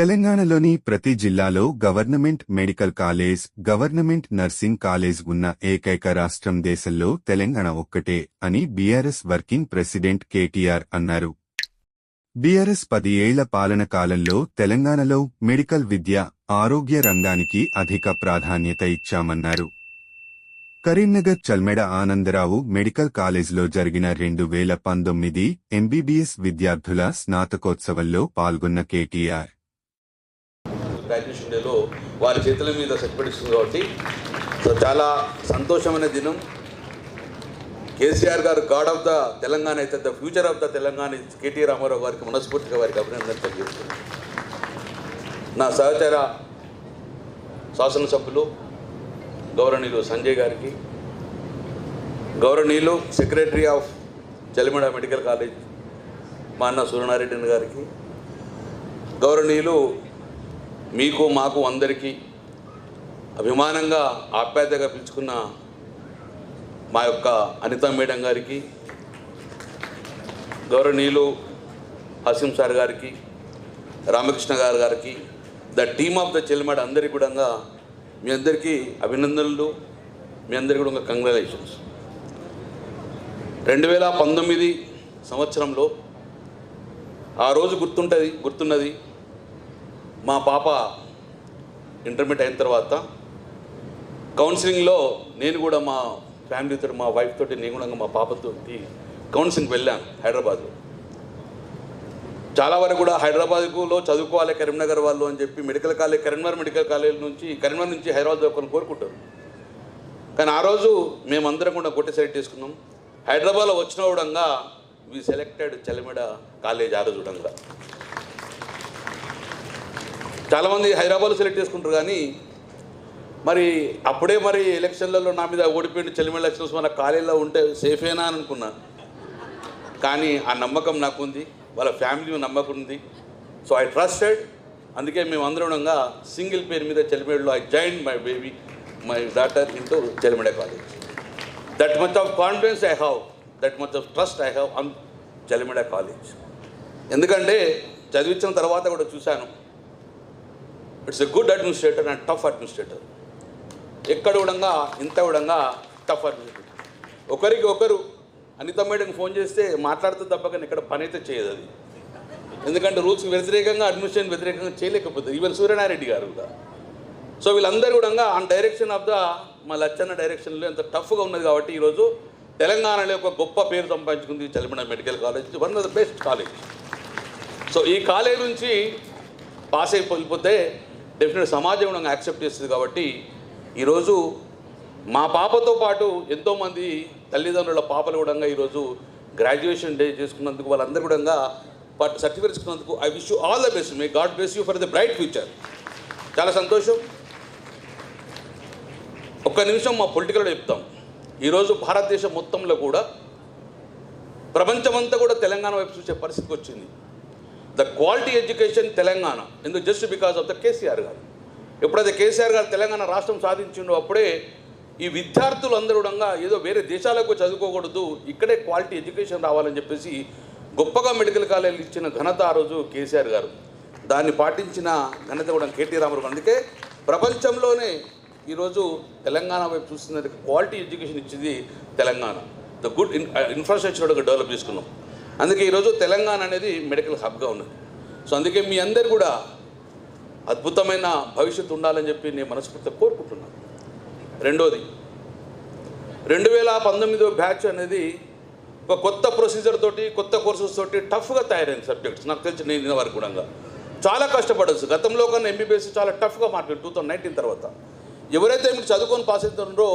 తెలంగాణలోని ప్రతి జిల్లాలో government medical college government nursing college ఉన్న ఏకైక రాష్ట్రం దేశంలో తెలంగాణ ఒక్కటే అని బీఆర్ఎస్ వర్కింగ్ ప్రెసిడెంట్ కేటీఆర్ అన్నారు. బీఆర్ఎస్ పది ఏళ్ళ పాలన కాలంలో తెలంగాణలో మెడికల్ విద్య ఆరోగ్య రంగానికి అధిక ప్రాధాన్యత ఇచ్చామన్నారు. కరీంనగర్ చల్మెడ ఆనందరావు మెడికల్ కాలేజ్లో జరిగిన రెండు వేల పంతొమ్మిది ఎంబీబీఎస్ విద్యార్థుల స్నాతకోత్సవంలో పాల్గొన్న కేటీఆర్. గ్రాడ్యుయేషన్ డేలో వారి చేతుల మీద సత్పడిస్తుంది కాబట్టి. సో చాలా సంతోషమైన దినం. కేసీఆర్ గారు గాడ్ ఆఫ్ ద తెలంగాణ అయితే the future of the Telangana KT Ramarao గారికి మనస్ఫూర్తిగా వారికి అభినందనలు తెలియజేస్తున్నాను. నా సహచర శాసనసభ్యులు గౌరవనీయులు సంజయ్ గారికి గౌరవనీయులు secretary of Chalimeda medical college మా అన్న సూర్యనారాయణ గారికి గౌరవనీయులు మీకు మాకు అందరికీ అభిమానంగా ఆప్యాయతగా పిలుచుకున్న మా యొక్క అనిత మేడం గారికి గౌరవనీయులు హసీం సార్ గారికి రామకృష్ణ గారు గారికి the team of the Chelimeda అందరికీ కూడా మీ అందరికీ అభినందనలు మీ అందరికీ కూడా కంగ్రాచులేషన్స్. రెండు వేల పంతొమ్మిది సంవత్సరంలో ఆ రోజు గుర్తుంటుంది గుర్తున్నది మా పాప ఇంటర్మీడియట్ అయిన తర్వాత కౌన్సిలింగ్లో నేను కూడా మా ఫ్యామిలీతో మా వైఫ్ తోటి నేను కూడా మా పాపతో కౌన్సిలింగ్ వెళ్ళాను హైదరాబాద్లో. చాలా వరకు కూడా హైదరాబాద్లో చదువుకోవాలి కరీంనగర్ వాళ్ళు అని చెప్పి medical college Karimnagar medical college నుంచి కరీంనగర్ నుంచి హైదరాబాద్ చదువుకొని కోరుకుంటారు. కానీ ఆ రోజు మేమందరం కూడా కొట్టి సెలెక్ట్ చేసుకున్నాం. హైదరాబాద్లో వచ్చిన కూడా వి సెలెక్టెడ్ చలిమెడ కాలేజ్ ఆ రోజు కూడా. చాలామంది హైదరాబాద్లో సెలెక్ట్ చేసుకుంటారు కానీ మరి అప్పుడే మరి ఎలక్షన్లలో నా మీద ఓడిపోయిన చెల్లిమెళ్ళ ఎలక్షన్స్ మన కాలేజీలో ఉంటే సేఫేనా అని అనుకున్నా. కానీ ఆ నమ్మకం నాకుంది వాళ్ళ ఫ్యామిలీ నమ్మకం ఉంది. So I trusted. అందుకే మేము అందరం సింగిల్ పేరు మీద చెలిమేడలో I join my baby my daughter into Chelimeda college. That much of confidence I have that much of trust I have on Chelimeda college. ఎందుకంటే చదివించిన తర్వాత కూడా చూశాను it's a good administrator and tough administrator ఎక్కడ కూడా ఇంత కూడా tough administrator ఒకరికి ఒకరు అనిత మేడంకి ఫోన్ చేస్తే మాట్లాడుతూ తప్ప కానీ ఇక్కడ పని అయితే చేయదు అది. ఎందుకంటే రూల్స్కి వ్యతిరేకంగా అడ్మినిస్ట్రేషన్ వ్యతిరేకంగా చేయలేకపోతుంది ఈవెన్ సూర్యనారెడ్డి గారు కూడా. సో వీళ్ళందరూ కూడా ఆ డైరెక్షన్ ఆఫ్ ద మా లచ్చన్న డైరెక్షన్లో ఎంత టఫ్గా ఉన్నది కాబట్టి ఈరోజు తెలంగాణలో ఒక గొప్ప పేరు సంపాదించుకుంది Chalimana medical college. One of the best college so ఈ కాలేజ్ నుంచి పాస్ అయిపోతే డెఫినెట్ సమాజం యాక్సెప్ట్ చేస్తుంది కాబట్టి ఈరోజు మా పాపతో పాటు ఎంతోమంది తల్లిదండ్రుల పాపలు కూడా ఈరోజు గ్రాడ్యుయేషన్ డే చేసుకున్నందుకు వాళ్ళందరూ కూడా certificate ఇస్తున్నందుకు I wish you all the best may god bless you for the bright future చాలా సంతోషం. ఒక్క నిమిషం మా పొలిటికల్లో చెప్తాం. ఈరోజు భారతదేశం మొత్తంలో కూడా ప్రపంచమంతా కూడా తెలంగాణ వైపు చూసే పరిస్థితికి వచ్చింది. The quality education Telangana. ఎందుకు? Just because of the KCR garu. ఎప్పుడైతే కేసీఆర్ గారు తెలంగాణ రాష్ట్రం సాధించిండో అప్పుడే ఈ విద్యార్థులు అందరూ కూడా ఏదో వేరే దేశాలకు చదువుకోకూడదు ఇక్కడే క్వాలిటీ ఎడ్యుకేషన్ రావాలని చెప్పేసి గొప్పగా మెడికల్ కాలేజీలు ఇచ్చిన ఘనత ఆ రోజు కేసీఆర్ గారు. దాన్ని పాటించిన ఘనత కూడా కేటీ రామారావు అందుకే ప్రపంచంలోనే ఈరోజు తెలంగాణ వైపు చూస్తున్నది క్వాలిటీ ఎడ్యుకేషన్ ఇచ్చింది Telangana. The good in infrastructure develop చేసుకున్నాం. అందుకే ఈరోజు తెలంగాణ అనేది మెడికల్ హబ్గా ఉన్నది. సో అందుకే మీ అందరు కూడా అద్భుతమైన భవిష్యత్తు ఉండాలని చెప్పి నేను మనస్ఫూర్తిగా కోరుకుంటున్నాను. రెండోది రెండు వేల పంతొమ్మిదో బ్యాచ్ అనేది ఒక కొత్త ప్రొసీజర్ తోటి కొత్త కోర్సెస్ తోటి టఫ్గా తయారైన సబ్జెక్ట్స్. నాకు తెలిసి నేను ఇన్న వరకు కూడా చాలా కష్టపడచ్చు గతంలో కన్నా ఎంబీబీఎస్ చాలా టఫ్గా మాట్లాడు టూ థౌసండ్ నైన్టీన్ తర్వాత. ఎవరైతే మీరు చదువుకొని పాస్ అవుతున్నారో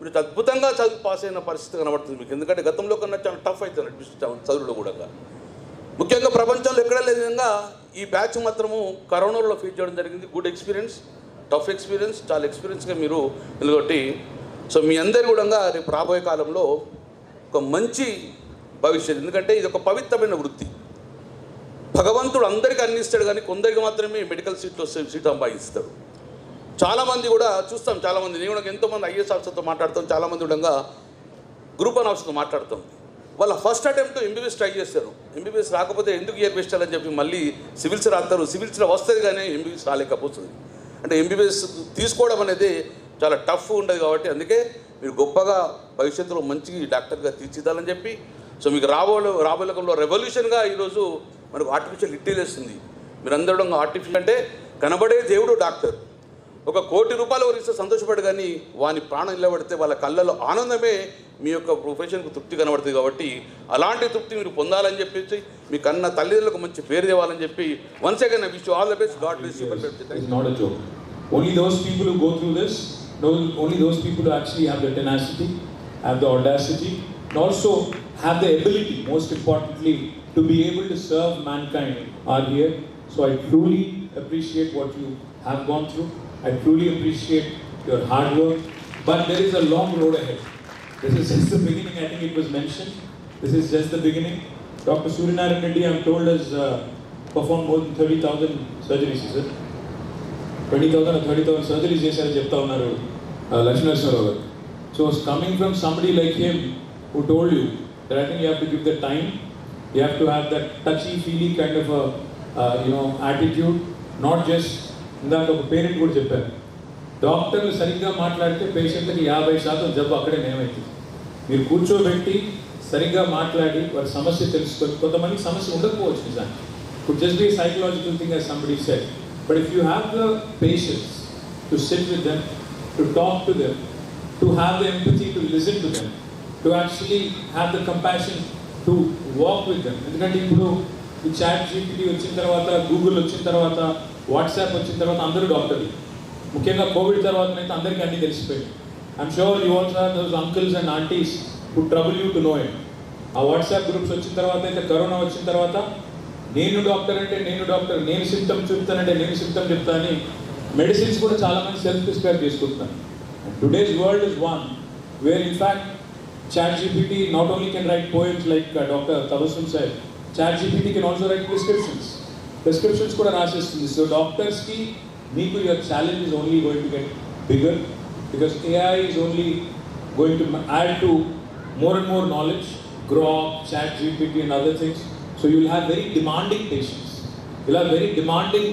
మీరు అద్భుతంగా చదువు పాస్ అయిన పరిస్థితి కనబడుతుంది మీకు. ఎందుకంటే గతంలో కన్నా చాలా టఫ్ అవుతుంది అడ్మిషన్ చదువులో కూడా. ముఖ్యంగా ప్రపంచంలో ఎక్కడ లేని విధంగా ఈ బ్యాచ్ మాత్రము కరోనాలో ఫీల్ చేయడం జరిగింది. గుడ్ ఎక్స్పీరియన్స్ టఫ్ ఎక్స్పీరియన్స్ చాలా ఎక్స్పీరియన్స్గా మీరు నిలగొట్టి. సో మీ అందరు కూడా రేపు రాబోయే కాలంలో ఒక మంచి భవిష్యత్తు. ఎందుకంటే ఇది ఒక పవిత్రమైన వృత్తి. భగవంతుడు అందరికీ అందిస్తాడు కానీ కొందరికి మాత్రమే మెడికల్ సీట్లో సీట్ సంపాదిస్తాడు. చాలామంది కూడా చూస్తాం చాలామంది. నేను కూడా ఎంతోమంది ఐఏఎస్ ఆఫీసర్తో మాట్లాడతాం చాలామంది ఉండగా గ్రూప్ వన్ ఆఫీసర్తో మాట్లాడతాం. వాళ్ళ ఫస్ట్ అటెంప్ట్ ఎంబీబీఎస్ ట్రై చేస్తారు ఎంబీబీఎస్ రాకపోతే ఎందుకు ఇయర్ బెస్ట్ అని చెప్పి మళ్ళీ సివిల్స్ రాస్తారు సివిల్స్లో వస్తుంది కానీ ఎంబీబీఎస్ రాలేకపోతుంది. అంటే ఎంబీబీఎస్ తీసుకోవడం అనేది చాలా టఫ్ ఉండదు కాబట్టి అందుకే మీరు గొప్పగా భవిష్యత్తులో మంచి డాక్టర్గా తీర్చిదాలని చెప్పి సో మీకు రాబోయే రాబోయేకంలో రెవల్యూషన్గా ఈరోజు మనకు ఆర్టిఫిషియల్ ఇంటెలిజెన్స్ ఉంది. మీరందరూ ఆర్టిఫిషియల్ అంటే కనబడే దేవుడు డాక్టర్. ఒక కోటి రూపాయలు వరిస్తే సంతోషపడు కానీ వాని ప్రాణం నిలబడితే వాళ్ళ కళ్ళలో ఆనందమే మీ యొక్క ప్రొఫెషన్కు తృప్తి కనబడుతుంది కాబట్టి అలాంటి తృప్తి మీరు పొందాలని చెప్పేసి మీ కన్న తల్లిదండ్రులకు మంచి పేరు తేవాలని చెప్పి once again wish all the best god bless you only those people go through this only those people actually have the tenacity have the also have the ability most importantly to be able to serve mankind or so I truly appreciate what you have gone through I truly appreciate your hard work. But there is a long road ahead. This is just the beginning. I think it was mentioned. This is just the beginning. Dr. Suryanarayan Reddy, I'm told, has uh, performed more than 30,000 surgeries, is it? Twenty thousand thirty thousand surgeries చేశారని చెప్తా ఉన్నారు లక్ష్మీనరసింహరావు గారు so coming from somebody like him who told you that I think you have to give the time you have to have that touchy feely kind of you know attitude not just ఇందాక ఒక parent కూడా చెప్పారు డాక్టర్లు సరిగ్గా మాట్లాడితే పేషెంట్కి యాభై శాతం జబ్బు అక్కడే మేమైతుంది మీరు కూర్చోబెట్టి సరిగ్గా మాట్లాడి వారి సమస్య తెలుసుకొని కొంతమంది సమస్య ఉండకపోవచ్చు నిజానికి ఇప్పుడు just be psychological thing as somebody set but if you have the patience to set with them to talk to them to have the empathy to listen to them to actually have the compassion to walk with them ఎందుకంటే ఇప్పుడు ఈ chat GPT వచ్చిన తర్వాత Google వచ్చిన తర్వాత WhatsApp వచ్చిన తర్వాత అందరూ డాక్టర్లు. ముఖ్యంగా కోవిడ్ తర్వాత అయితే అందరికీ అన్నీ తెలిసిపోయింది I'm sure you also have those uncles and aunties to trouble you to know it ah WhatsApp groups వచ్చిన తర్వాత అయితే కరోనా వచ్చిన తర్వాత నేను డాక్టర్ అంటే నేను డాక్టర్ నేను సిమ్టమ్ చెప్తానంటే నేను సిమ్టమ్ చెప్తాను మెడిసిన్స్ కూడా చాలా మంది సెల్ఫ్ ప్రిస్క్రైబ్ చేసుకుంటున్నాను today's world is one where in fact chat GPT not only can write poems like doctor Tabassum Saheb chat GPT can also write prescriptions prescriptions కూడా రాసేస్తుంది so డాక్టర్స్కి మీకు your challenge is only going to get bigger because AI is only going to add to more and more knowledge, Grok, Chat GPT, and other things. So you'll have very demanding patients. You'll have very demanding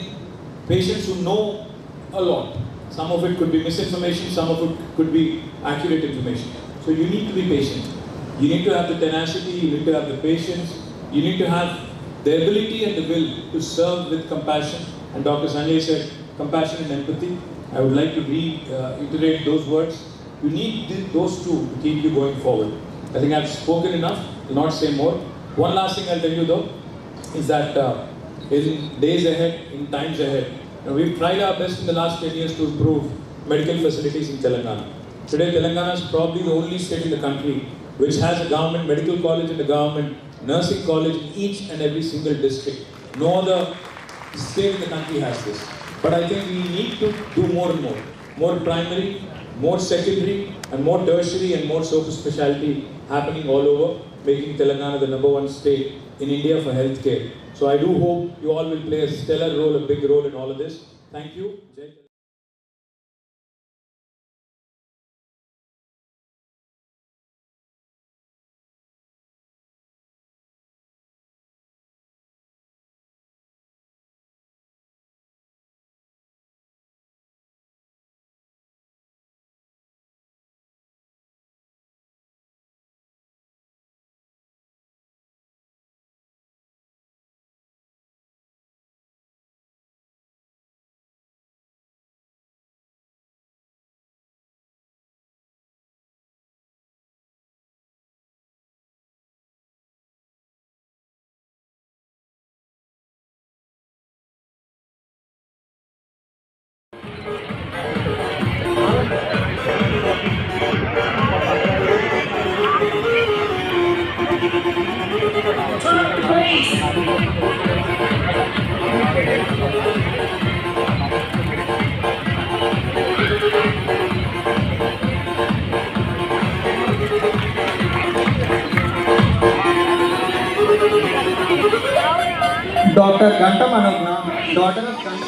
patients who know a lot. Some of it could be misinformation, some of it could be accurate information. So you need to be patient. You need to have the tenacity, you need to have the patience, you need to have the ability and the will to serve with compassion. And Dr. Sanjay said, compassion and empathy. I would like to reiterate those words. You need th- those two to keep you going forward. I think I've spoken enough, will not say more. One last thing I'll tell you though is that uh, in days ahead, in times ahead, we've tried our best in the last 10 years to improve medical facilities in Telangana. Today, Telangana is probably the only state in the country which has a government medical college and a government nursing college in each and every single district. No other state in the country has this. But I think we need to do more and more. More primary, more secondary, and more tertiary and more super specialty happening all over, making Telangana the number one state in India for healthcare. So I do hope you all will play a stellar role, a big role in all of this. Thank you. Doctor Ghanta Manogna doctor